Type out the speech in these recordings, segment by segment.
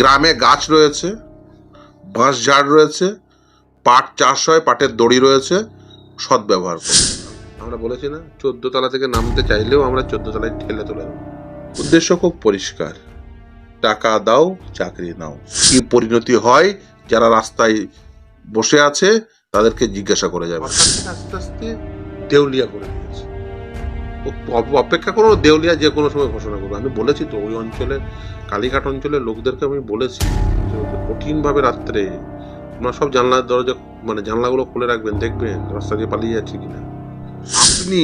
গ্রামে গাছ রয়েছে, বাঁশ ঝাড় রয়েছে, পাট চাষ হয়, পাটের দড়ি রয়েছে সদ্ব্যবহার করে। আমরা বলেছি না, চোদ্দ তলা থেকে নামতে চাইলেও আমরা চোদ্দ তলায় ঠেলে তুলে উদ্দেশ্য খুব পরিষ্কার, টাকা দাও, চাকরি নাও। কি পরিণতি হয়, যারা রাস্তায় বসে আছে, তাদেরকে জিজ্ঞাসা করে যাবে। আস্তে আস্তে দেউলিয়া করে দিয়েছে। অপেক্ষা করো দেউলিয়া যে কোনো সময় ঘোষণা করবে। আমি বলেছি তো, ওই অঞ্চলের কালীঘাট অঞ্চলের লোকদেরকে আমি বলেছি যে কঠিন ভাবে রাত্রে আপনারা সব জানলার দরজা মানে জানলাগুলো খুলে রাখবেন, দেখবেন রাস্তা দিয়ে পালিয়ে যাচ্ছে কিনা। আপনি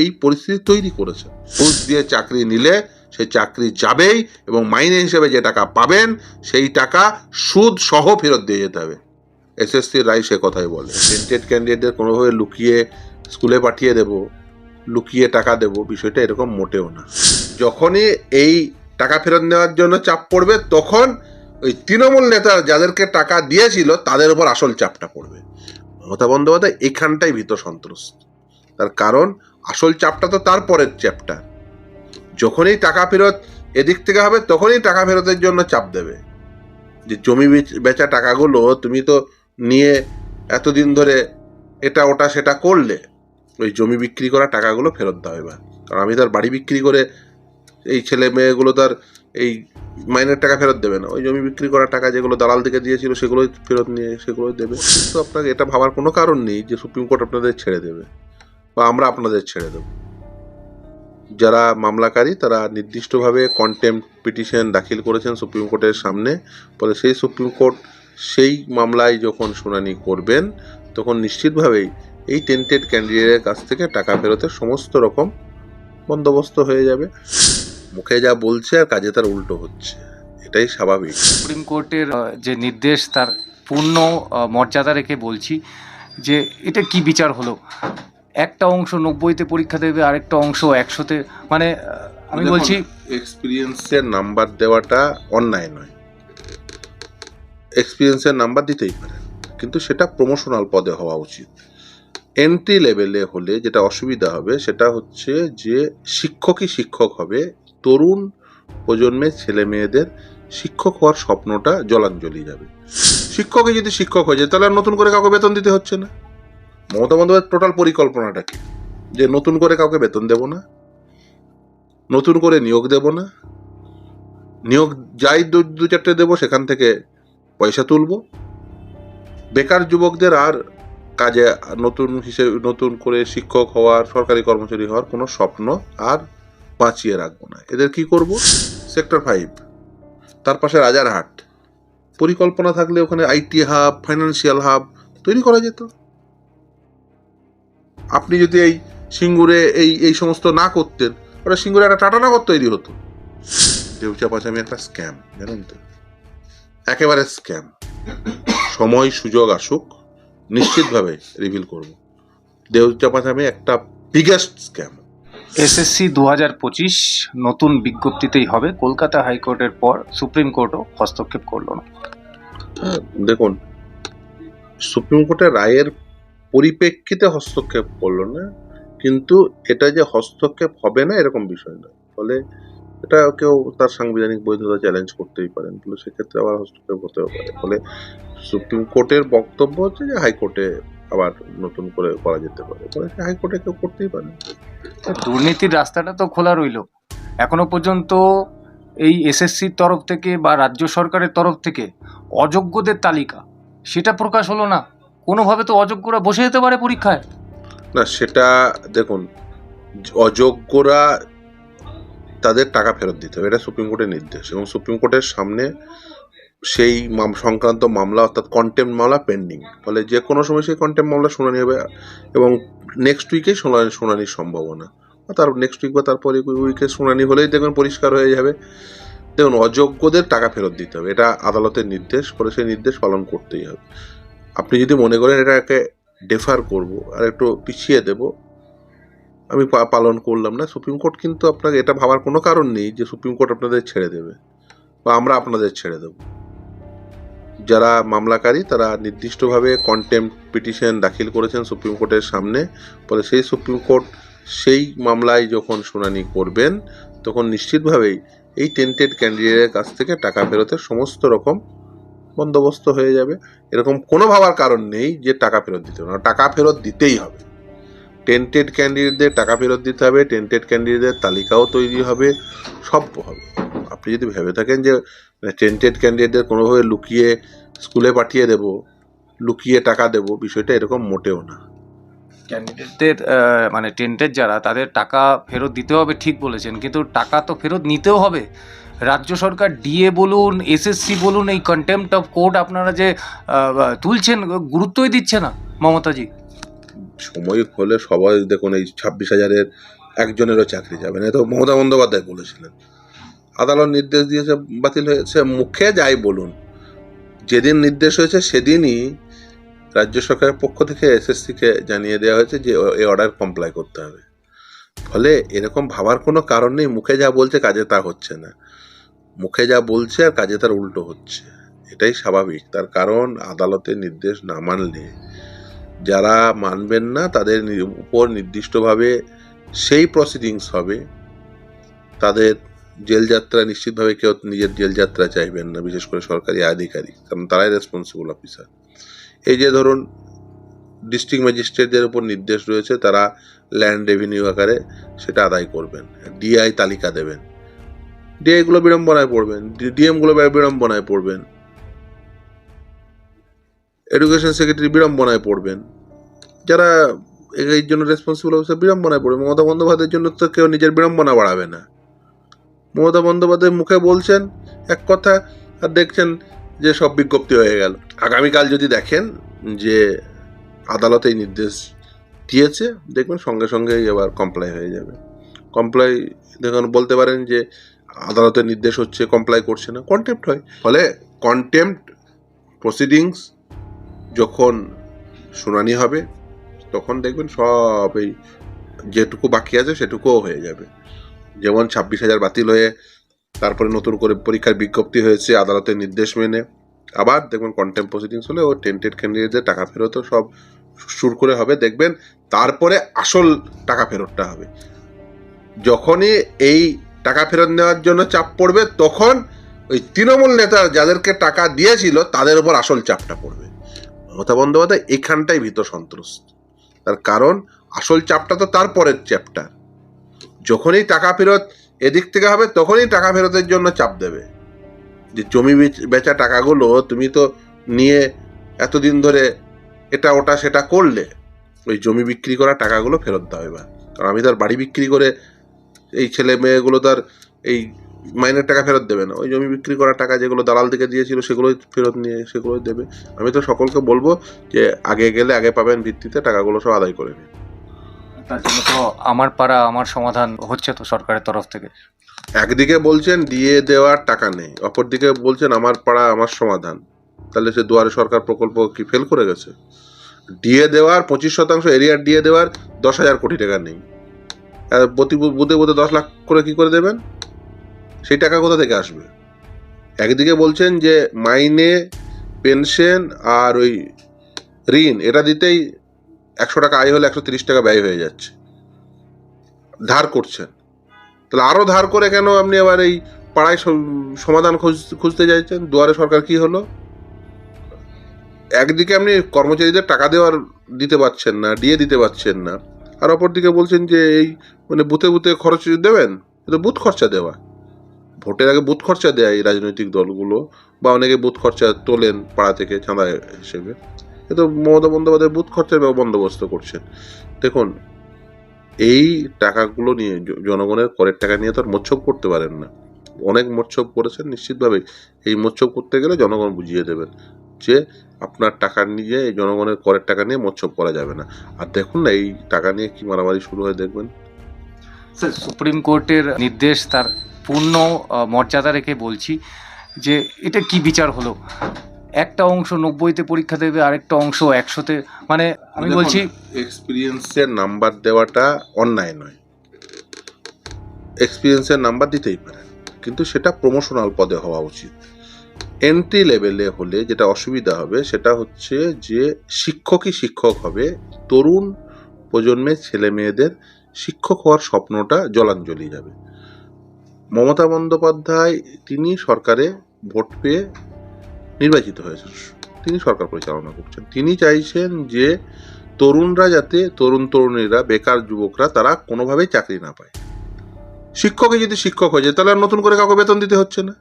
এই পরিস্থিতি তৈরি করেছেন। ঘুষ দিয়ে চাকরি নিলে সেই চাকরি যাবেই এবং মাইনে হিসেবে যে টাকা পাবেন সেই টাকা সুদ সহ ফেরত দিয়ে যেতে হবে। এসএসসি রায় সে কথাই বলে টেন্টেড ক্যান্ডিডেটদের কোনোভাবে লুকিয়ে স্কুলে পাঠিয়ে দেব, লুকিয়ে টাকা দেব, বিষয়টা এরকম মোটেও না। যখনই এই টাকা ফেরত নেওয়ার জন্য চাপ পড়বে, তখন ওই তৃণমূল নেতা যাদেরকে টাকা দিয়েছিল তাদের উপর আসল চাপটা পড়বে। মমতা বন্দ্যোপাধ্যায় এখানটাই ভীত সন্ত্রস্ত। তার কারণ, আসল চাপটা তো তার পরের চ্যাপ্টার। যখনই টাকা ফেরত এদিক থেকে হবে, তখনই টাকা ফেরতের জন্য চাপ দেবে। যে জমি বেচ- বেচা টাকাগুলো তুমি তো নিয়ে এতদিন ধরে এটা, ওটা, সেটা করলে, ওই জমি বিক্রি করা টাকাগুলো ফেরত দাও এবার। কারণ আমি তার বাড়ি বিক্রি করে এই ছেলে মেয়েগুলো তার এই মাইনের টাকা ফেরত দেবে না। ওই জমি বিক্রি করা টাকা যেগুলো দালাল থেকে দিয়েছিল, সেগুলোই ফেরত নিয়ে, সেগুলোই দেবে। কিন্তু আপনাকে এটা ভাবার কোনো কারণ নেই যে সুপ্রিম কোর্ট আপনাদের ছেড়ে দেবে বা আমরা আপনাদের ছেড়ে দেব। যারা মামলাকারী, তারা নির্দিষ্টভাবে কন্টেম্প পিটিশন দাখিল করেছেন সুপ্রিম কোর্টের সামনে। ফলে সেই সুপ্রিম কোর্ট সেই মামলায় যখন শুনানি করবেন, তখন নিশ্চিতভাবেই এই টেন্টেড ক্যান্ডিডেটের কাছ থেকে টাকা ফেরতের সমস্ত রকম বন্দোবস্ত হয়ে যাবে। মুখে যা বলছে আর কাজে তার উল্টো হচ্ছে। এটাই স্বাভাবিক। সুপ্রিম কোর্টের যে নির্দেশ তার পূর্ণ মর্যাদা রেখে বলছি যে এটা কি বিচার হলো? একটা অংশ নব্বইতে পরীক্ষা দেবে আরেকটা অংশ একশোতে। মানে আমি বলছি এক্সপিরিয়েন্সের নাম্বার দেওয়াটা অন্যায় নয়। এক্সপিরিয়েন্সের নাম্বার দিতেই পারে। কিন্তু সেটা প্রমোশনাল পদে হওয়া উচিত। এন্ট্রি লেভেলে হলে যেটা অসুবিধা হবে সেটা হচ্ছে যে শিক্ষকই শিক্ষক হবে তরুণ প্রজন্মের ছেলে মেয়েদের শিক্ষক হওয়ার স্বপ্নটা জলাঞ্জলি যাবে। শিক্ষকই যদি শিক্ষক হয়ে যায়, তাহলে আর নতুন করে কাউকে বেতন দিতে হচ্ছে না। মমতা বন্দ্যোপাধ্যায়ের টোটাল পরিকল্পনাটা কি? যে নতুন করে কাউকে বেতন দেব না, নতুন করে নিয়োগ দেব না, নিয়োগ যাই দু চারটে দেবো, সেখান থেকে পয়সা তুলবো। বেকার যুবকদের আর কাজে নতুন হিসেবে, নতুন করে শিক্ষক হওয়ার, সরকারি কর্মচারী হওয়ার কোনো স্বপ্ন আর বাঁচিয়ে রাখব না। এদের কি করব? সেক্টর ফাইভ তার পাশে রাজারহাট পরিকল্পনা থাকলে ওখানে আইটি হাব ফাইন্যান্সিয়াল হাব তৈরি করা যেত। আপনি যদি এই সিঙ্গুরে এই এই সমস্ত না করতেন ওটা সিঙ্গুরে একটা টাটা টাটানগর তৈরি হতো। দেউচা পাচামি একটা স্ক্যাম জানেন তো? একেবারে স্ক্যাম সময়, সুযোগ আসুক, নিশ্চিতভাবে রিভিল করব। দেউচা পাচামি একটা বিগেস্ট স্ক্যাম এসএসসি দু হাজার পঁচিশ নতুন বিজ্ঞপ্তিতেই হবে। কলকাতা হাইকোর্টের পর সুপ্রিম কোর্টও হস্তক্ষেপ করল না। হ্যাঁ, দেখুন সুপ্রিম কোর্টের রায়ের পরিপ্রেক্ষিতে হস্তক্ষেপ করল না কিন্তু এটা যে হস্তক্ষেপ হবে না এরকম বিষয় নয়। ফলে এটা কেউ তার সাংবিধানিক বৈধতা চ্যালেঞ্জ করতেই পারেন সেক্ষেত্রে আবার হস্তক্ষেপ হতেও পারে। ফলে সুপ্রিম কোর্টের বক্তব্য হচ্ছে যে হাইকোর্টে আবার নতুন করে করা যেতে পারে। হাইকোর্টে কেউ করতেই পারে দুর্নীতির রাস্তাটা তো খোলা রইল। এখনও পর্যন্ত এই এসএসসির তরফ থেকে বা রাজ্য সরকারের তরফ থেকে অযোগ্যদের তালিকা সেটা প্রকাশ হলো না। কোনোভাবে তো অযোগ্যরা বসে যেতে পারে পরীক্ষায়। না সেটা দেখুন অযোগ্যরা তাদের টাকা ফেরত দিতে হবে। এটা সুপ্রিম কোর্টের নির্দেশ এবং সুপ্রিম কোর্টের সামনে সেই সংক্রান্ত মামলা, অর্থাৎ কন্টেম্প মামলা পেন্ডিং ফলে যে কোনো সময় সেই কন্টেম্প মামলা শুনানি হবে এবং নেক্সট উইকেই শুনানি, শুনানির সম্ভাবনা। তার নেক্সট উইক বা তারপরে উইকে শুনানি হলেই দেখবেন পরিষ্কার হয়ে যাবে। দেখুন, অযোগ্যদের টাকা ফেরত দিতে হবে। এটা আদালতের নির্দেশ, ফলে সেই নির্দেশ পালন করতেই হবে। আপনি যদি মনে করেন এটাকে ডেফার করব, আর একটু পিছিয়ে দেব, আমি পালন করলাম না, সুপ্রিম কোর্ট কিন্তু আপনাকে, এটা ভাবার কোনো কারণ নেই যে সুপ্রিম কোর্ট আপনাদের ছেড়ে দেবে, বা আমরা আপনাদের ছেড়ে দেব। যারা মামলাকারী, তারা নির্দিষ্টভাবে কন্টেম্প পিটিশন দাখিল করেছেন সুপ্রিম কোর্টের সামনে। ফলে সেই সুপ্রিম কোর্ট সেই মামলায় যখন শুনানি করবেন, তখন নিশ্চিতভাবেই এই টেন্টেড ক্যান্ডিডেটের কাছ থেকে টাকা ফেরতের সমস্ত রকম বন্দোবস্ত হয়ে যাবে। এরকম কোনো ভাবার কারণ নেই যে টাকা ফেরত দিতে হবে টাকা ফেরত দিতেই হবে। টেন্টেড ক্যান্ডিডেটদের টাকা ফেরত দিতে হবে টেন্টেড ক্যান্ডিডেটদের তালিকাও তৈরি হবে সব হবে। আপনি যদি ভেবে থাকেন যে টেন্টেড ক্যান্ডিডেটদের কোনোভাবে লুকিয়ে স্কুলে পাঠিয়ে দেব, লুকিয়ে টাকা দেব, বিষয়টা এরকম মোটেও না। ক্যান্ডিডেটদের মানে টেন্টের যারা, তাদের টাকা ফেরত দিতে হবে ঠিক বলেছেন, কিন্তু টাকা তো ফেরত নিতেও হবে। রাজ্য সরকার ডিএ বলুন এসএসসি বলুন, এই কন্টেম্পট অফ কোর্ট আপনারা যে তুলছেন, গুরুত্বই দিচ্ছে না, মমতাজি। সময় হলে সবাই দেখুন এই ছাব্বিশ হাজারের একজনেরও চাকরি যাবে না। তো মমতা বন্দ্যোপাধ্যায় বলেছিলেন। আদালত নির্দেশ দিয়েছে, বাতিল হয়েছে। মুখে যাই বলুন, যেদিন নির্দেশ হয়েছে সেদিনই রাজ্য সরকারের পক্ষ থেকে এসএসসিকে জানিয়ে দেওয়া হয়েছে যে এই অর্ডার কমপ্লাই করতে হবে। ফলে এরকম ভাবার কোনো কারণ নেই, মুখে যা বলছে কাজে তা হচ্ছে না। মুখে যা বলছে আর কাজে তার উল্টো হচ্ছে। এটাই স্বাভাবিক। তার কারণ আদালতের নির্দেশ না মানলে যারা মানবেন না, তাদের উপর নির্দিষ্টভাবে সেই প্রসিডিংস হবে। তাদের জেল যাত্রা নিশ্চিতভাবে কেউ নিজের জেল যাত্রা চাইবেন না, বিশেষ করে সরকারি আধিকারিক। কারণ তারাই রেসপন্সিবল অফিসার এই যে ধরুন ডিস্ট্রিক্ট ম্যাজিস্ট্রেটদের উপর নির্দেশ রয়েছে, তারা ল্যান্ড রেভিনিউ আকারে সেটা আদায় করবেন। ডিআই তালিকা দেবেন। ডিআইগুলো বিড়ম্বনায় পড়বেন। ডিএমগুলো বিড়ম্বনায় পড়বেন। এডুকেশন সেক্রেটারি বিড়ম্বনায় পড়বেন। যারা এই জন্য রেসপন্সিবল অফিসার বিড়ম্বনায় পড়বে। মমতা বন্দ্যোপাধ্যায়ের জন্য তো কেউ নিজের বিড়ম্বনা বাড়াবে না। মমতা বন্দ্যোপাধ্যায় মুখে বলছেন এক কথা আর দেখছেন যে সব বিজ্ঞপ্তি হয়ে গেল। আগামীকাল যদি দেখেন যে আদালত এই নির্দেশ দিয়েছে, দেখবেন সঙ্গে সঙ্গেই এবার কমপ্লাই হয়ে যাবে। কমপ্লাই দেখুন, বলতে পারেন যে আদালতের নির্দেশ হচ্ছে কমপ্লাই করছে না কন্টেম্প্ট হয়। ফলে কন্টেম্প্ট প্রসিডিংস যখন শুনানি হবে তখন দেখবেন সব এই যেটুকু বাকি আছে সেটুকুও হয়ে যাবে। যেমন ছাব্বিশ হাজার বাতিল হয়ে তারপরে নতুন করে পরীক্ষার বিজ্ঞপ্তি হয়েছে আদালতের নির্দেশ মেনে। আবার দেখবেন কন্টেম্প প্রসিডিংস হলে ও টেন্টেড ক্যান্ডিডেটদের টাকা ফেরতও সব সুর করে হবে। দেখবেন তারপরে আসল টাকা ফেরতটা হবে। যখনই এই টাকা ফেরত নেওয়ার জন্য চাপ পড়বে, তখন ওই তৃণমূল নেতা যাদেরকে টাকা দিয়েছিল, তাদের উপর আসল চাপটা পড়বে। মমতা বন্দ্যোপাধ্যায় এখানটাই ভীত সন্ত্রস্ত। তার কারণ, আসল চাপটা তো তার পরের চ্যাপ্টার যখনই টাকা ফেরত এদিক থেকে হবে, তখনই টাকা ফেরতের জন্য চাপ দেবে। যে জমি বেচা টাকাগুলো তুমি তো নিয়ে এতদিন ধরে এটা, ওটা, সেটা করলে, ওই জমি বিক্রি করা টাকাগুলো ফেরত দাও এবার। কারণ আমি তার বাড়ি বিক্রি করে এই ছেলে মেয়েগুলো তার এই মাইনের টাকা ফেরত দেবে না। ওই জমি বিক্রি করা টাকা যেগুলো দালাল থেকে দিয়েছিল সেগুলোই ফেরত নিয়ে সেগুলোই দেবে। আমি তো সকলকে বলব যে আগে গেলে আগে পাবেন ভিত্তিতে টাকাগুলো সব আদায় করে নিন। তার জন্য তো আমার পাড়া আমার সমাধান হচ্ছে তো সরকারের তরফ থেকে। একদিকে বলছেন দিয়ে দেওয়ার টাকা নেই। অপরদিকে বলছেন আমার পাড়া আমার সমাধান। তাহলে সে দুয়ারে সরকার প্রকল্প কি ফেল করে গেছে? দিয়ে দেওয়ার পঁচিশ শতাংশ এরিয়ার দিয়ে দেওয়ার দশ হাজার কোটি টাকা নেই। প্রতি বুধে বুধে দশ লাখ করে কি করে দেবেন? সেই টাকা কোথা থেকে আসবে? একদিকে বলছেন যে মাইনে, পেনশন আর ওই ঋণ, এটা দিতেই একশো টাকা আয় হলে একশো তিরিশ টাকা ব্যয় হয়ে যাচ্ছে। ধার করছেন। তাহলে আরও ধার করে কেন আপনি আবার এই পাড়ায় সমাধান খুঁজ- খুঁজতে চাইছেন দুয়ারে সরকার কি হলো? একদিকে আপনি কর্মচারীদের টাকা দেওয়ার দিতে পারছেন না, দিয়ে দিতে পারছেন না। আর অপরদিকে বলছেন যে এই মানে বুথে বুথে খরচ দেবেন? এটা বুথ খরচা দেওয়া। ভোটের আগে বুথ খরচা দেয় রাজনৈতিক দলগুলো বা অনেকে বুথ খরচা তোলেন পাড়া থেকে চাঁদা হিসেবে। কিন্তু মমতা বন্দ্যোপাধ্যায় বুথ খরচার বন্দোবস্ত করছেন। দেখুন, এই টাকাগুলো নিয়ে জনগণের করের টাকা নিয়ে তো আর মোচ্ছব করতে পারেন না। অনেক মোচ্ছব করেছেন নিশ্চিতভাবে এই মোচ্ছব করতে গেলে জনগণ বুঝিয়ে দেবেন যে আপনার টাকা নিয়ে এই জনগণের করের টাকা নিয়ে মোচ্ছব করা যাবে না। আর দেখুন না, এই টাকা নিয়ে কি মারামারি শুরু হয় দেখবেন। স্যার, সুপ্রিম কোর্টের নির্দেশ তার পূর্ণ মর্যাদা রেখে বলছি যে এটা কি বিচার হলো? একটা অংশ নব্বইতে পরীক্ষা দেবে আরেকটা অংশ একশোতে। মানে আমি বলছি এক্সপিরিয়েন্সের নাম্বার দেওয়াটা অন্যায় নয়। এক্সপিরিয়েন্সের নাম্বার দিতেই পারে কিন্তু সেটা প্রমোশনাল পদে হওয়া উচিত। এন্ট্রি লেভেলে হলে যেটা অসুবিধা হবে সেটা হচ্ছে যে শিক্ষকই শিক্ষক হবে তরুণ প্রজন্মের ছেলে মেয়েদের শিক্ষক হওয়ার স্বপ্নটা জলাঞ্জলি যাবে। মমতা বন্দ্যোপাধ্যায় তিনি সরকারে ভোট পেয়ে নির্বাচিত হয়েছেন। তিনি সরকার পরিচালনা করছেন। তিনি চাইছেন যে তরুণরা যাতে তরুণ তরুণীরা, বেকার যুবকরা তারা কোনোভাবেই চাকরি না পায়। শিক্ষকে যদি শিক্ষক হয়ে যায়, তাহলে আর নতুন করে কাউকে বেতন দিতে হচ্ছে না।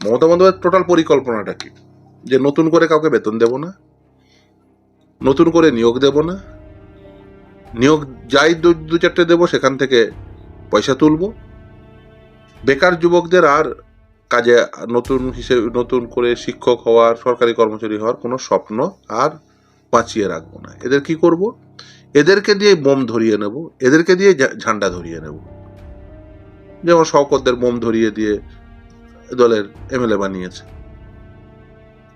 মমতা বন্দ্যোপাধ্যায়ের টোটাল পরিকল্পনাটা কি? যে নতুন করে কাউকে বেতন দেব না, নতুন করে নিয়োগ দেব না, নিয়োগ যাই দু চারটে দেবো, সেখান থেকে পয়সা তুলবো বেকার যুবকদের আর কাজে নতুন হিসেবে, নতুন করে শিক্ষক হওয়ার, সরকারি কর্মচারী হওয়ার কোনো স্বপ্ন আর বাঁচিয়ে রাখব না। এদের কি করব? এদেরকে দিয়ে বোম ধরিয়ে নেব, এদেরকে দিয়ে ঝান্ডা ধরিয়ে নেব। যেমন শওকতদের বোম ধরিয়ে দিয়ে দলের এমএলএ বানিয়েছে।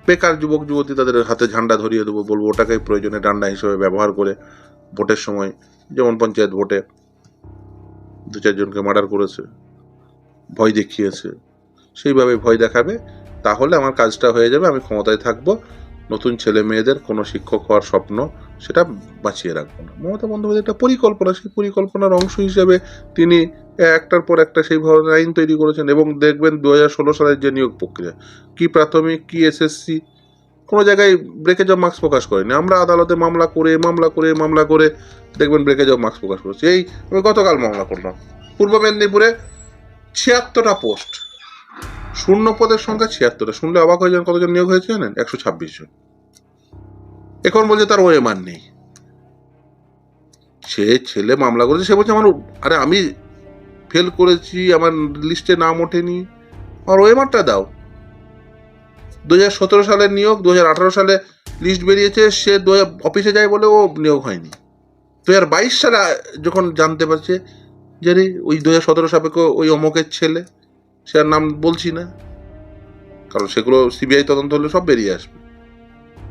বেকার যুবক, যুবতী তাদের হাতে ঝান্ডা ধরিয়ে দেবো, বলব ওটাকে প্রয়োজনে ডান্ডা হিসেবে ব্যবহার করে ভোটের সময়, যেমন পঞ্চায়েত ভোটে দু চারজনকে মার্ডার করেছে। ভয় দেখিয়েছে। সেইভাবে ভয় দেখাবে, তাহলে আমার কাজটা হয়ে যাবে, আমি ক্ষমতায় থাকব। নতুন ছেলে মেয়েদের কোনো শিক্ষক হওয়ার স্বপ্ন, সেটা বাঁচিয়ে রাখব না। মমতা বন্দ্যোপাধ্যায় একটা পরিকল্পনা, সেই পরিকল্পনার অংশ হিসেবে তিনি একটার পর একটা সেই ধরনের আইন তৈরি করেছেন এবং দেখবেন দু হাজার ষোলো সালের যে নিয়োগ প্রক্রিয়া, কি প্রাথমিক, কি এসএসসি, কোনো জায়গায় ব্রেকেজ অফ মার্কস প্রকাশ করেনি। আমরা আদালতে মামলা করে মামলা করে মামলা করে দেখবেন ব্রেকেজ অফ মার্কস প্রকাশ করেছে। এই, আমি গতকাল মামলা করলাম। পূর্ব মেদিনীপুরে ছিয়াত্তরটা পোস্ট। শূন্য পদের সংখ্যা ছিয়াত্তরটা। শুনলে অবাক হয়ে যান কতজন নিয়োগ হয়েছে জানেন? একশো ছাব্বিশ জন। এখন বলছে তার ওএমআর নেই। সে ছেলে মামলা করেছে, সে বলছে আমার আরে আমি ফেল করেছি, আমার লিস্টে নাম ওঠেনি। আমার ওএমআরটা দাও। দু সালের নিয়োগ দু হাজার আঠারো সালে লিস্ট বেরিয়েছে, সে দু অফিসে যায় বলে ও নিয়োগ হয়নি। দু হাজার বাইশ সালে যখন জানতে পারছে রে ওই দু হাজার সতেরো সাপেক্ষ ওই অমকের ছেলে, সে আর নাম বলছি না। কারণ সেগুলো সিবিআই তদন্ত হলে সব বেরিয়ে আসবে।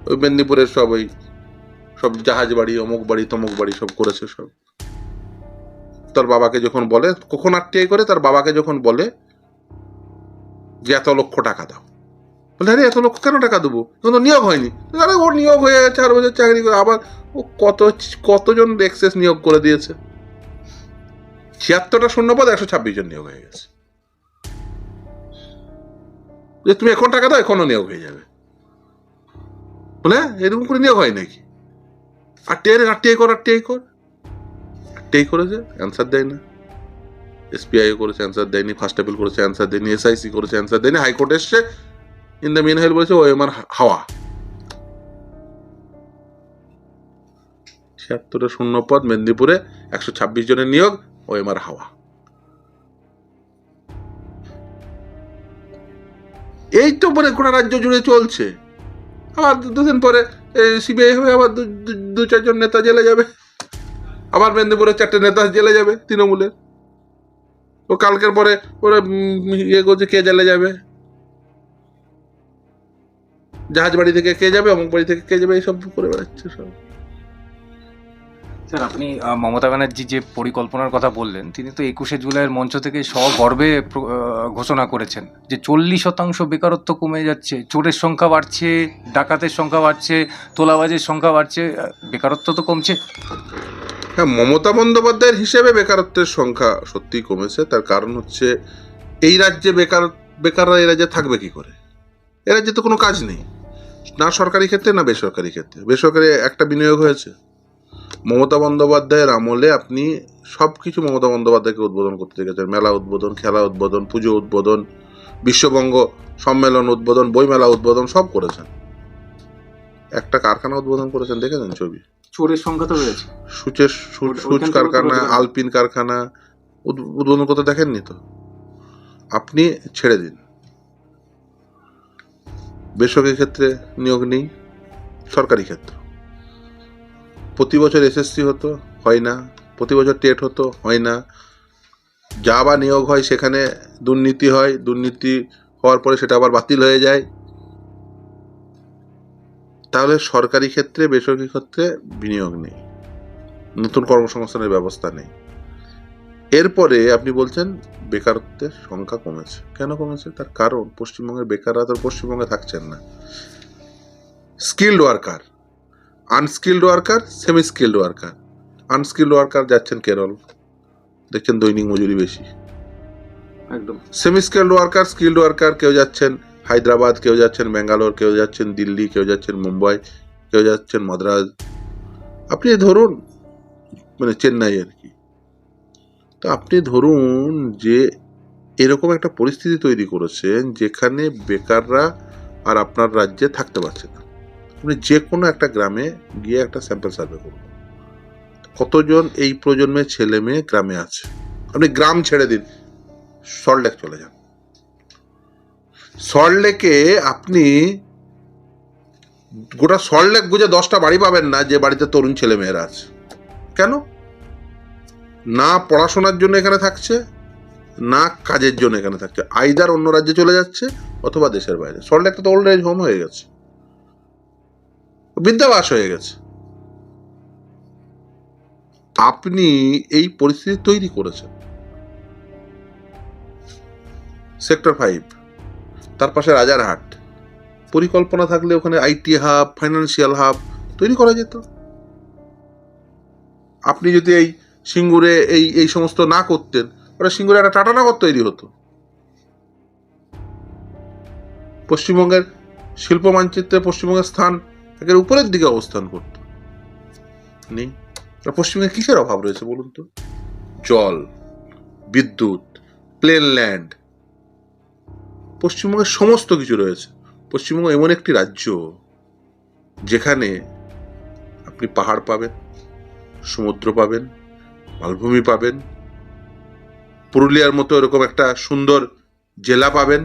ওই মেদিনীপুরের সব ওই, সব জাহাজ বাড়ি অমুক বাড়ি তমুক বাড়ি সব করেছে সব। তার বাবাকে যখন বলে, কখন আরটিআই করে, তার বাবাকে যখন বলে, যে এত লক্ষ টাকা দাও। বলে, আরে, এত লক্ষ কেন টাকা দেবো? এখন তো নিয়োগ হয়নি। আরে, ওর নিয়োগ হয়ে গেছে চার বছর চাকরি করে, আবার ও কত, কতজন এক্সেস নিয়োগ করে দিয়েছে। ছিয়াত্তরটা শূন্যপদ একশো ছাব্বিশ জন নিয়োগ হয়ে গেছে। যে তুমি এখন টাকা দাও এখনও নিয়োগ হয়ে যাবে। বলে হ্যাঁ, এরকম করে নিয়োগ হয় নাকি? আরটিআই আরটিআই কর আরটিআই কর। আরটিআই করেছে অ্যান্সার দেয় না এসপিআই করেছে অ্যান্সার দেয়নি। ফার্স্ট অ্যাপিল করেছে অ্যান্সার দেয়নি। এসআইসি করেছে অ্যান্সার দেয়নি। হাইকোর্ট এসছে। ইন দ্য মিন হেল বলেছে ও আমার হাওয়া। ছিয়াত্তরের শূন্য পদ মেদিনীপুরে একশো ছাব্বিশ জনের নিয়োগ। এমার হাওয়া। এই তো মানে গোটা রাজ্য জুড়ে চলছে। আবার দুদিন পরে সিবিআই হবে আবার দু চারজন নেতা জেলে যাবে। আবার মেদিনীপুরের চারটে নেতা জেলে যাবে, তৃণমূলের। ও কালকের পরে ওরা ইয়ে করছে, কে জেলে যাবে? জাহাজ বাড়ি থেকে কে যাবে অমুক বাড়ি থেকে কে যাবে, এইসব করে বেড়াচ্ছে সব। আপনি মমতা ব্যানার্জি যে পরিকল্পনার কথা বললেন, তিনি তো একুশে জুলাইয়ের মঞ্চ থেকে সগর্বে ঘোষণা করেছেন যে চল্লিশ শতাংশ বেকারত্ব কমে যাচ্ছে, চোরের সংখ্যা বাড়ছে, ডাকাতের সংখ্যা বাড়ছে, তোলাবাজের সংখ্যা বাড়ছে বেকারত্ব তো কমছে। হ্যাঁ মমতা বন্দ্যোপাধ্যায়ের হিসেবে বেকারত্বের সংখ্যা সত্যিই কমেছে, তার কারণ হচ্ছে এই রাজ্যে বেকার, বেকাররা এই রাজ্যে থাকবে কি করে? এ রাজ্যে তো কোনো কাজ নেই, না সরকারি ক্ষেত্রে, না বেসরকারি ক্ষেত্রে। বেসরকারি একটা বিনিয়োগ হয়েছে। মমতা বন্দ্যোপাধ্যায়ের আমলে আপনি সব কিছু মমতা বন্দ্যোপাধ্যায়কে উদ্বোধন করতে দেখেছেন। মেলা উদ্বোধন খেলা উদ্বোধন পুজো উদ্বোধন বিশ্ববঙ্গ সম্মেলন উদ্বোধন বইমেলা উদ্বোধন সব করেছেন। একটা কারখানা উদ্বোধন করেছেন দেখেছেন ছবি? চোরের সংখ্যা তো রয়েছে। সূচের সূচ কারখানা আলপিন কারখানা উদ- উদ্বোধন করতে দেখেননি তো? আপনি ছেড়ে দিন। বেসরকারি ক্ষেত্রে নিয়োগ নেই সরকারি ক্ষেত্র। প্রতি বছর এসএসসি হতো, হয় না। প্রতি বছর টেট হতো, হয় না। যা বা নিয়োগ হয় সেখানে দুর্নীতি হয়, দুর্নীতি হওয়ার পরে সেটা আবার বাতিল হয়ে যায়। তাহলে সরকারি ক্ষেত্রে, বেসরকারি ক্ষেত্রে বিনিয়োগ নেই। নতুন কর্মসংস্থানের ব্যবস্থা নেই। এরপরে আপনি বলছেন বেকারত্বের সংখ্যা কমেছে। কেন কমেছে? তার কারণ, পশ্চিমবঙ্গের বেকাররা তো পশ্চিমবঙ্গে থাকছেন না। Skilled worker unskilled worker semi skilled worker unskilled worker যাচ্ছেন কেরল। দেখছেন দৈনিক মজুরি বেশি। একদম। Semi skilled worker skilled worker কেউ যাচ্ছেন হায়দ্রাবাদ কেউ যাচ্ছেন ব্যাঙ্গালোর কেউ যাচ্ছেন দিল্লি কেউ যাচ্ছেন মুম্বাই কেউ যাচ্ছেন মাদ্রাজ। আপনি ধরুন মানে চেন্নাই আর কি। তো আপনি ধরুন যে এরকম একটা পরিস্থিতি তৈরি করেছেন যেখানে বেকাররা আর আপনার রাজ্যে থাকতে পারছে না। আপনি যে কোনো একটা গ্রামে গিয়ে একটা স্যাম্পল সার্ভে করুন। কতজন এই প্রজন্মের ছেলে মেয়ে গ্রামে আছে? আপনি গ্রাম ছেড়ে দিন। সল্টলেক চলে যান। সল্টলেকে আপনি গোটা সল্টলেক বুঝে দশটা বাড়ি পাবেন না যে বাড়িতে তরুণ ছেলে মেয়েরা আছে। কেন? না পড়াশোনার জন্য এখানে থাকছে, না কাজের জন্য এখানে থাকছে। আইদার অন্য রাজ্যে চলে যাচ্ছে অথবা দেশের বাইরে। সল্টলেকটা তো ওল্ড এজ হোম হয়ে গেছে। বিদ্যাবাস হয়ে গেছে। আপনি এই পরিস্থিতি তৈরি করেছেন। সেক্টর ফাইভ, তার পাশে রাজারহাট পরিকল্পনা থাকলে ওখানে আইটি হাব, ফাইন্যান্সিয়াল হাব তৈরি করা যেত। আপনি যদি এই সিঙ্গুরে এই এই সমস্ত না করতেন ওটা সিঙ্গুরে একটা টাটানগর তৈরি হতো। পশ্চিমবঙ্গের শিল্প মানচিত্রে পশ্চিমবঙ্গের স্থান একের উপরের দিকে অবস্থান করত। নেই। পশ্চিমবঙ্গে কিসের অভাব রয়েছে বলুন তো? জল, বিদ্যুৎ প্লেন ল্যান্ড পশ্চিমবঙ্গের সমস্ত কিছু রয়েছে। পশ্চিমবঙ্গ এমন একটি রাজ্য যেখানে আপনি পাহাড় পাবেন, সমুদ্র পাবেন, মালভূমি পাবেন, পুরুলিয়ার মতো এরকম একটা সুন্দর জেলা পাবেন,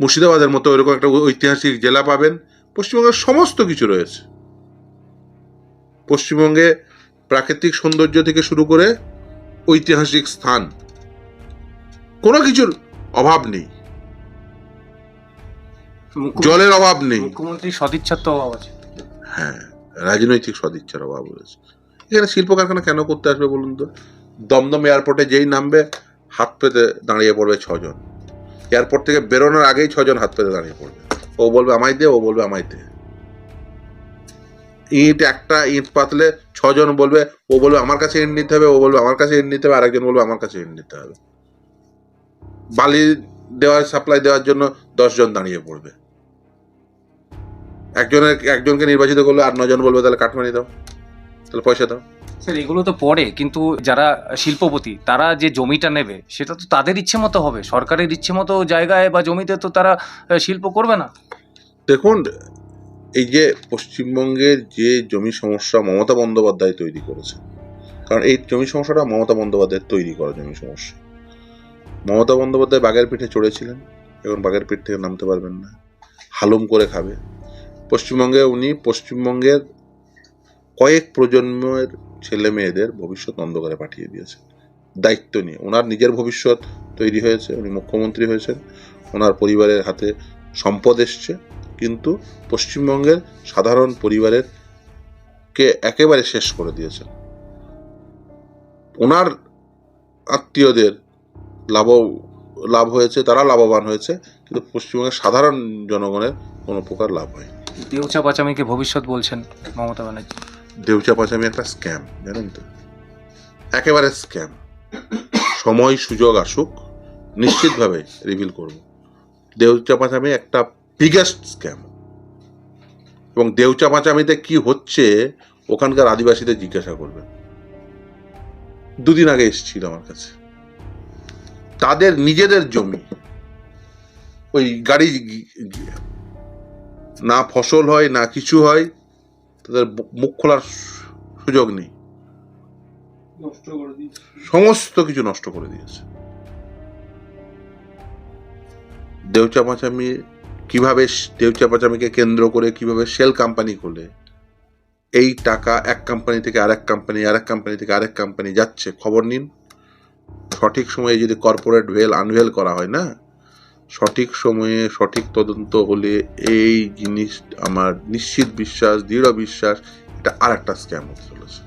মুর্শিদাবাদের মতো এরকম একটা ঐতিহাসিক জেলা পাবেন পশ্চিমবঙ্গের সমস্ত কিছু রয়েছে। পশ্চিমবঙ্গে প্রাকৃতিক সৌন্দর্য থেকে শুরু করে ঐতিহাসিক স্থান কোনো কিছুর অভাব নেই। জলের অভাব নেই। মুখ্যমন্ত্রী সদিচ্ছার তো অভাব আছে। হ্যাঁ রাজনৈতিক সদিচ্ছার অভাব রয়েছে। এখানে শিল্প কারখানা কেন করতে আসবে বলুন তো? দমদম এয়ারপোর্টে যেই নামবে হাত পেতে দাঁড়িয়ে পড়বে ছজন। এয়ারপোর্ট থেকে বেরোনোর আগেই ছজন হাত পেতে দাঁড়িয়ে পড়বে। ও বলবে আমায় দে, ও বলবে আমায় দে। ইট একটা ইট পাতলে ছজন বলবে, ও বলবে আমার কাছে ইট নিতে হবে, ও বলবে আমার কাছে ইট নিতে হবে, আরেকজন বলবে আমার কাছে ইট নিতে হবে। বালি দেওয়ার, সাপ্লাই দেওয়ার জন্য দশজন দাঁড়িয়ে পড়বে। একজনের, একজনকে নির্বাচিত করলে আর নজন বলবে, তাহলে কাঠমানি দাও, তাহলে পয়সা দাও। স্যার, এগুলো তো পড়ে কিন্তু যারা শিল্পপতি, তারা যে জমিটা নেবে, সেটা তো তাদের ইচ্ছে মতো হবে। সরকারের ইচ্ছে মতো জায়গায় বা জমিতে তো তারা শিল্প করবে না। দেখুন, এই যে পশ্চিমবঙ্গের যে জমি সমস্যা মমতা বন্দ্যোপাধ্যায় তৈরি করেছে, কারণ এই জমি সমস্যাটা মমতা বন্দ্যোপাধ্যায়ের তৈরি করা জমি সমস্যা। মমতা বন্দ্যোপাধ্যায় বাঘের পিঠে চড়েছিলেন এখন বাঘের পিঠ থেকে নামতে পারবেন না। হালুম করে খাবে। পশ্চিমবঙ্গে উনি, পশ্চিমবঙ্গের কয়েক প্রজন্মের ছেলে মেয়েদের ভবিষ্যৎ অন্ধকারে পাঠিয়ে দিয়েছে। দায়িত্ব নিয়ে। ওনার নিজের ভবিষ্যৎ তৈরি হয়েছে, উনি মুখ্যমন্ত্রী হয়েছেন, ওনার পরিবারের হাতে সম্পদ এসছে, কিন্তু পশ্চিমবঙ্গের সাধারণ পরিবারের কে একেবারে শেষ করে দিয়েছেন। ওনার আত্মীয়দের লাভ লাভ হয়েছে, তারা লাভবান হয়েছে, কিন্তু পশ্চিমবঙ্গের সাধারণ জনগণের কোনো প্রকার লাভ হয় দেউচা পাচামিকে ভবিষ্যৎ বলছেন মমতা ব্যানার্জি। দেউচা পাচামি একটা স্ক্যাম জানেন তো? একেবারে স্ক্যাম সময়, সুযোগ আসুক, নিশ্চিতভাবে রিভিল করব। দেউচা পাচামি একটা বিগেস্ট স্ক্যাম এবং দেউচা পাচামিতে কি হচ্ছে, ওখানকার আদিবাসীদের জিজ্ঞাসা করবেন দুদিন আগে এসেছিল আমার কাছে। তাদের নিজেদের জমি, ওই গাড়ি, না ফসল হয়, না কিছু হয় তাদের মুখ খোলার সুযোগ নেই। সমস্ত কিছু নষ্ট করে দিয়েছে। দেউচা পাচামি কীভাবে স- দেউচা পাচামিকে কেন্দ্র করে কীভাবে সেল কোম্পানি খোলে এই টাকা এক কোম্পানি থেকে আরেক কোম্পানি আরেক কোম্পানি থেকে আরেক কোম্পানি যাচ্ছে। খবর নিন সঠিক সময়ে যদি কর্পোরেট ভেল আনভেল করা হয় না সঠিক সময়ে সঠিক তদন্ত হলে এই জিনিস আমার নিশ্চিত বিশ্বাস দৃঢ় বিশ্বাস এটা আর একটা স্ক্যাম হতে চলেছে।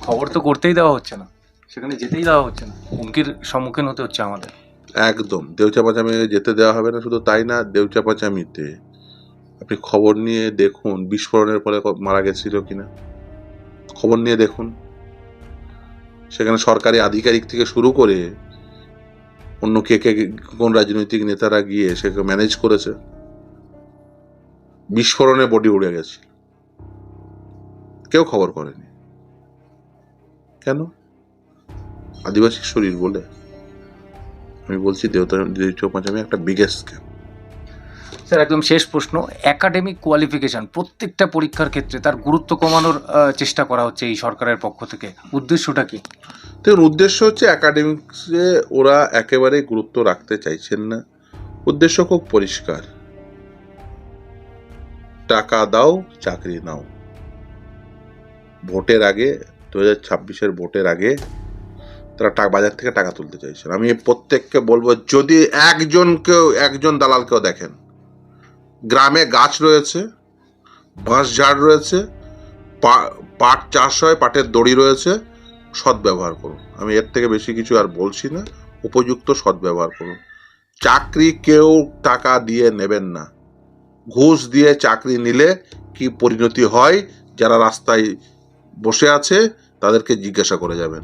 খবর তো করতেই দেওয়া হচ্ছে না। সেখানে যেতেই দেওয়া হচ্ছে না। হুমকির সম্মুখীন হতে হচ্ছে আমাদের। একদম। দেউচা পাচামি যেতে দেওয়া হবে না শুধু তাই না দেউচা পাচামিতে আপনি খবর নিয়ে দেখুন বিস্ফোরণের ফলে মারা গেছিল কিনা। খবর নিয়ে দেখুন। সেখানে সরকারি আধিকারিক থেকে শুরু করে অন্য কে কে কোন রাজনৈতিক নেতারা গিয়ে সেকে ম্যানেজ করেছে? বিস্ফোরণে বডি উড়ে গেছে। কেউ খবর করেনি। কেন? আদিবাসী শরীর বলে। আমি বলছি দেবতা দেবচৌ একটা বিগেস্ট স্ক্যাম স্যার, একদম শেষ প্রশ্ন। একাডেমিক কোয়ালিফিকেশন প্রত্যেকটা পরীক্ষার ক্ষেত্রে তার গুরুত্ব কমানোর চেষ্টা করা হচ্ছে এই সরকারের পক্ষ থেকে। উদ্দেশ্যটা কি? দেখুন উদ্দেশ্য হচ্ছে একাডেমিক্সে ওরা একেবারে গুরুত্ব রাখতে চাইছেন না। উদ্দেশ্য খুব পরিষ্কার। টাকা দাও, চাকরি নাও। ভোটের আগে দু হাজার ছাব্বিশের ভোটের আগে তারা টাকা বাজার থেকে টাকা তুলতে চাইছেন। আমি প্রত্যেককে বলব, যদি একজনকেও একজন দালালকেও দেখেন, গ্রামে গাছ রয়েছে বাঁশ ঝাড় রয়েছে পাট চাষ হয়, পাটের দড়ি রয়েছে সদ্ব্যবহার করুন। আমি এর থেকে বেশি কিছু আর বলছি না। উপযুক্ত সদ্ব্যবহার করুন। চাকরি কেউ টাকা দিয়ে নেবেন না। ঘুষ দিয়ে চাকরি নিলে কি পরিণতি হয়? যারা রাস্তায় বসে আছে, তাদেরকে জিজ্ঞাসা করে যাবেন।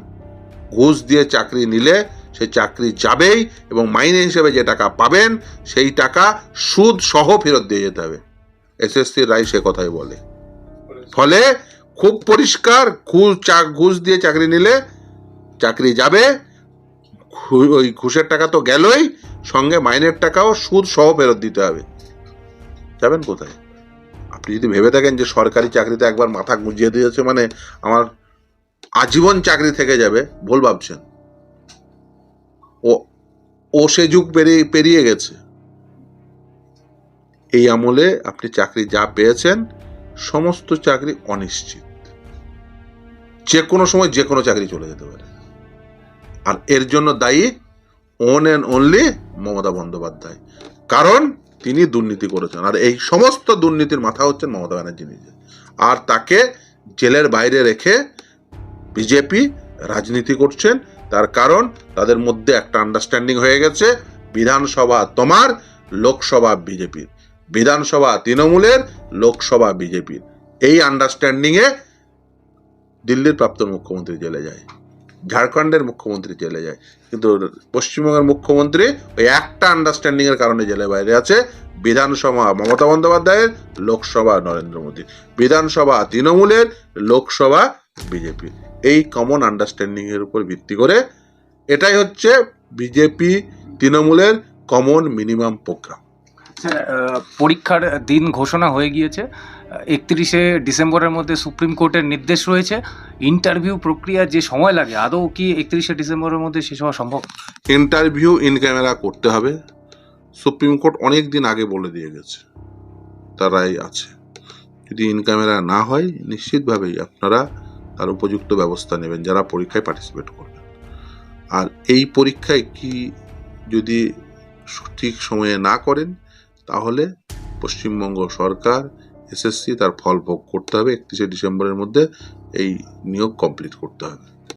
ঘুষ দিয়ে চাকরি নিলে সে চাকরি যাবেই এবং মাইনে হিসেবে যে টাকা পাবেন, সেই টাকা সুদ সহ ফেরত দিয়ে যেতে হবে। এসএসসি রায় সে কথাই বলে। ফলে খুব পরিষ্কার ঘুষ চা- ঘুষ দিয়ে চাকরি নিলে চাকরি যাবে। ওই ঘুষের টাকা তো গেলই, সঙ্গে মাইনের টাকাও সুদ সহ ফেরত দিতে হবে। যাবেন কোথায়? আপনি যদি ভেবে থাকেন যে সরকারি চাকরিতে একবার মাথা গুঁজিয়ে দিয়েছে মানে আমার আজীবন চাকরি থেকে যাবে, ভুল ভাবছেন। ও ও সে যুগ পেরিয়ে পেরিয়ে গেছে। এই আমলে আপনি চাকরি যা পেয়েছেন সমস্ত চাকরি অনিশ্চিত। যে কোনো সময় যে কোনো চাকরি চলে যেতে পারে। আর এর জন্য দায়ী own and only Mamata Bandyopadhyay. কারণ তিনি দুর্নীতি করেছেন। আর এই সমস্ত দুর্নীতির মাথা হচ্ছেন মমতা ব্যানার্জি নিজে। আর তাকে জেলের বাইরে রেখে বিজেপি রাজনীতি করছেন। তার কারণ তাদের মধ্যে একটা আন্ডারস্ট্যান্ডিং হয়ে গেছে। বিধানসভা তোমার, লোকসভা বিজেপির বিধানসভা তৃণমূলের, লোকসভা বিজেপির। এই আন্ডারস্ট্যান্ডিংয়ে দিল্লির প্রাক্তন মুখ্যমন্ত্রী জেলে যায়, ঝাড়খণ্ডের মুখ্যমন্ত্রী জেলে যায়, কিন্তু পশ্চিমবঙ্গের মুখ্যমন্ত্রী ওই একটা আন্ডারস্ট্যান্ডিংয়ের কারণে জেলে বাইরে আছে, বিধানসভা মমতা বন্দ্যোপাধ্যায়ের, লোকসভা নরেন্দ্র মোদী বিধানসভা তৃণমূলের, লোকসভা বিজেপি এই কমন আন্ডারস্ট্যান্ডিংয়ের উপর ভিত্তি করে এটাই হচ্ছে বিজেপি তৃণমূলের কমন মিনিমাম প্রোগ্রাম পরীক্ষার দিন ঘোষণা হয়ে গিয়েছে। একত্রিশে ডিসেম্বরের মধ্যে সুপ্রিম কোর্টের নির্দেশ রয়েছে। ইন্টারভিউ প্রক্রিয়া যে সময় লাগে, আদৌ কি একত্রিশে ডিসেম্বরের মধ্যে শেষ হওয়া সম্ভব? ইন্টারভিউ ইন ক্যামেরা করতে হবে। সুপ্রিম কোর্ট অনেক দিন আগে বলে দিয়ে গেছে। তারাই আছে। যদি ইন ক্যামেরা না হয়, নিশ্চিতভাবেই আপনারা তার উপযুক্ত ব্যবস্থা নেবেন, যারা পরীক্ষায় পার্টিসিপেট করবেন আর এই পরীক্ষায় কি যদি সঠিক সময়ে না করেন তাহলে পশ্চিমবঙ্গ সরকার এসএসসি তার ফল ভোগ করতে হবে, একত্রিশে ডিসেম্বরের মধ্যে এই নিয়োগ কমপ্লিট করতে হবে।